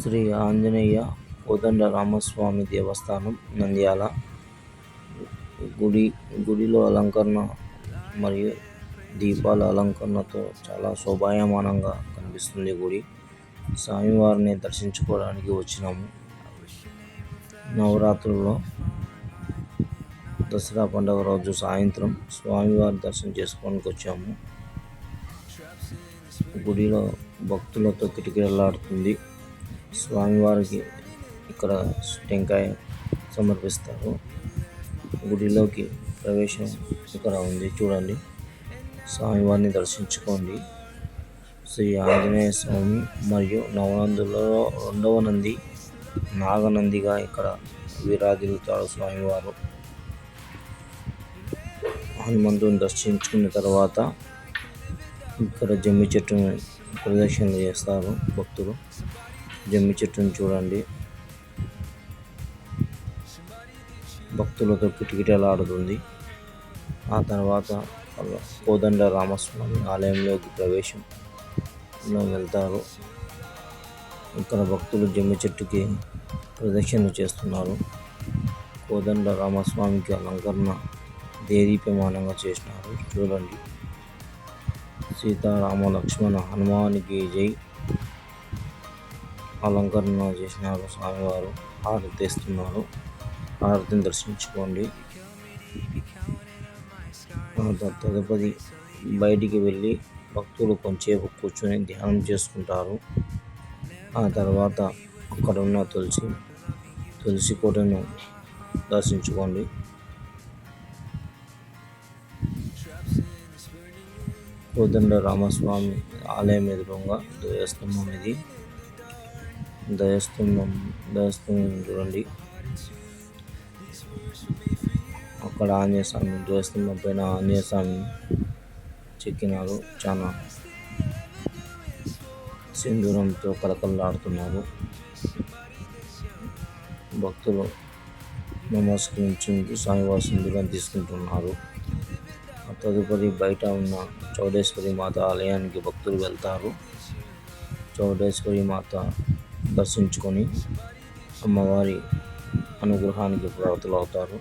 శ్రీ ఆంజనేయ కోదండ రామస్వామి దేవస్థానం నంద్యాల. గుడి గుడిలో అలంకరణ మరియు దీపాల అలంకరణతో చాలా శోభాయమానంగా కనిపిస్తుంది గుడి. స్వామివారిని దర్శించుకోవడానికి వచ్చినాము. నవరాత్రుల్లో దసరా పండుగ రోజు సాయంత్రం స్వామివారి దర్శనం చేసుకోవడానికి వచ్చాము. గుడిలో భక్తులతో కిటకిటలాడుతుంది స్వామివారికి ఇక్కడ టెంకాయ సమర్పిస్తారు. గుడిలోకి ప్రవేశం ఇక్కడ ఉంది చూడండి. స్వామివారిని దర్శించుకోండి. శ్రీ ఆంజనేయ స్వామి మరియు నవనందులలో రెండవ నంది నాగనందిగా ఇక్కడ విరాజిల్లుతాడు స్వామివారు. హనుమంతుని దర్శించుకున్న తర్వాత ఇక్కడ జమ్మి చెట్టును ప్రదక్షిణ చేస్తారు భక్తులు. జమ్మి చెట్టును చూడండి. భక్తులతో కిటకిటలాడుతుంది ఆ తర్వాత కోదండ రామస్వామి ఆలయంలోకి ప్రవేశంలో వెళ్తారు. ఇక్కడ భక్తులు జమ్మి చెట్టుకి ప్రదక్షిణ చేస్తున్నారు. కోదండ రామస్వామికి అలంకరణ దేదీప్యమానంగా చేసినారు. చూడండి. సీతారామ లక్ష్మణ హనుమానికి జై. అలంకరణ చేసినారు స్వామివారు హారతి ఇస్తున్నారు హారతిని దర్శించుకోండి తదుపరి బయటికి వెళ్ళి భక్తులు కొంచెంసేపు కూర్చొని ధ్యానం చేసుకుంటారు. ఆ తర్వాత అక్కడ ఉన్న తులసి తులసి కోటను దర్శించుకోండి. కోదండ రామస్వామి ఆలయం ఎదురుగా ధ్వజస్తంభం ఇది. దయస్తున్నాం దయస్తున్నాం చూడండి. అక్కడ ఆంజనేయ స్వామి పైన ఆంజనేయ స్వామి చెక్కినారు చాలా సింధూరంతో కలకలలాడుతున్నారు భక్తులు నమస్కరించి స్వామివారి సింధూరం తీసుకుంటున్నారు. ఆ తదుపరి బయట ఉన్న చౌడేశ్వరి మాత ఆలయానికి భక్తులు వెళ్తారు. చౌడేశ్వరి మాత దర్శించుకొని అమ్మవారి అనుగ్రహానికి ప్రవర్తలు అవుతారు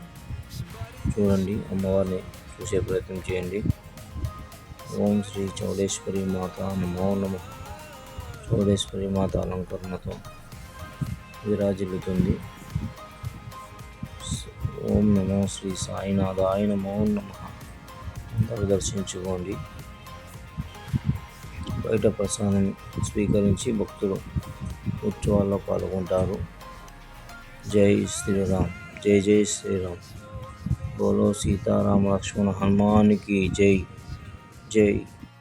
చూడండి అమ్మవారిని చూసే ప్రయత్నం చేయండి. ఓం శ్రీ చౌడేశ్వరి మాత నమో నమ. చౌడేశ్వరి మాత అలంకరణతో విరాజిల్లుతుంది. ఓం నమో శ్రీ సాయినాథాయ నమో నమ. అందరూ దర్శించుకోండి. బయట ప్రసాదం స్వీకరించి భక్తులు ఉత్సవాల్లో పాల్గొంటారు. జై శ్రీరామ్ జై జై శ్రీరామ్. బోలో సీతారామ లక్ష్మణ హనుమానికి జై జై.